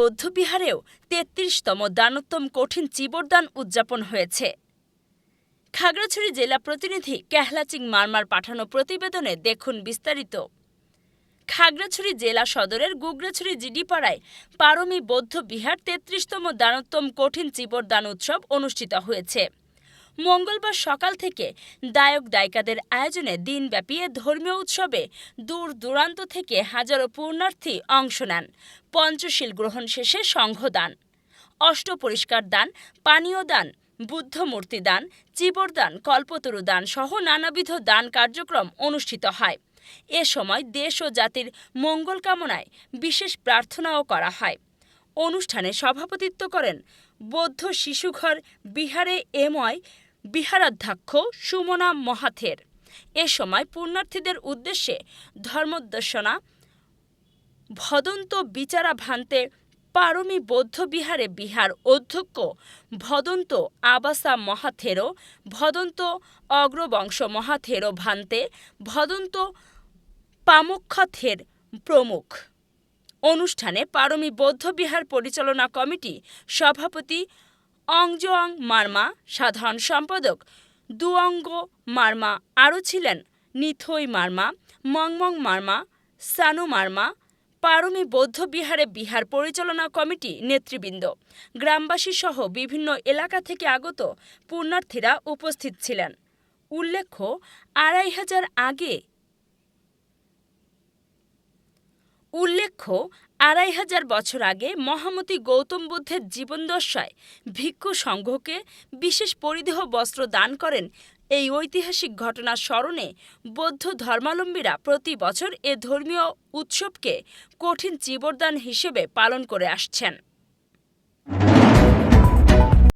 বৌদ্ধবিহারেও তেত্রিশতম দানোত্তম কঠিন চিবরদান উদযাপন হয়েছে। খাগড়াছড়ি জেলা প্রতিনিধি কেহলাচিং মারমার পাঠানো প্রতিবেদনে দেখুন বিস্তারিত। খাগড়াছড়ি জেলা সদরের গুগড়াছড়ি জিডিপাড়ায় পারমি বৌদ্ধ বিহার তেত্রিশতম দানোত্তম কঠিন চিবরদান উৎসব অনুষ্ঠিত হয়েছে। মঙ্গলবার সকাল থেকে দায়ক দায়িকাদের আয়োজনে দিনব্যাপী ধর্মীয় উৎসবে দূর দূরান্ত থেকে হাজারো পূর্ণার্থী অংশ নেন। পঞ্চশীল গ্রহণ শেষে সংঘদান অষ্টপরিষ্কার দান, পানীয় দান, বুদ্ধ মূর্তি দান চিবরদান কল্পতরু দান সহ নানাবিধ দান কার্যক্রম অনুষ্ঠিত হয়। এ সময় দেশ ও জাতির মঙ্গল কামনায় বিশেষ প্রার্থনাও করা হয়। অনুষ্ঠানে সভাপতিত্ব করেন বৌদ্ধ শিশুঘর বিহারে এময় বিহারাধ্যক্ষ সুমনা মহাথের। এ সময় পুণ্যার্থীদের উদ্দেশ্যে ধর্মোদ্দেশনা, ভদন্ত বিচারা ভান্তে পারমি বৌদ্ধ বিহারে বিহার অধ্যক্ষ ভদন্ত আবাসা মহাথেরো ভদন্ত অগ্রবংশ মহাথেরো ভান্তে ভদন্ত পামক্ষথের প্রমুখ। অনুষ্ঠানে পারমি বৌদ্ধ বিহার পরিচালনা কমিটি সভাপতি অংজোয়াং মার্মা সাধারণ সম্পাদক। দুঅঙ্গ মার্মা আরও ছিলেন। নিথই মার্মা, মংমং মার্মা, সানু মার্মা, পারমী বৌদ্ধবিহারে বিহার পরিচালনা কমিটি নেতৃবৃন্দ। গ্রামবাসী সহ বিভিন্ন এলাকা থেকে আগত পুণ্যার্থীরা উপস্থিত ছিলেন। উল্লেখ্য, আড়াই হাজার আগে উল্লেখ্য, আড়াই হাজার বছর আগে মহামতি গৌতম বুদ্ধের জীবনদশায় ভিক্ষু সংঘকে বিশেষ পরিধেহ বস্ত্র দান করেন এই ঐতিহাসিক ঘটনার স্মরণে বৌদ্ধ ধর্মাবলম্বীরা প্রতি বছর এ ধর্মীয় উৎসবকে কঠিন জীবরদান হিসেবে পালন করে আসছেন।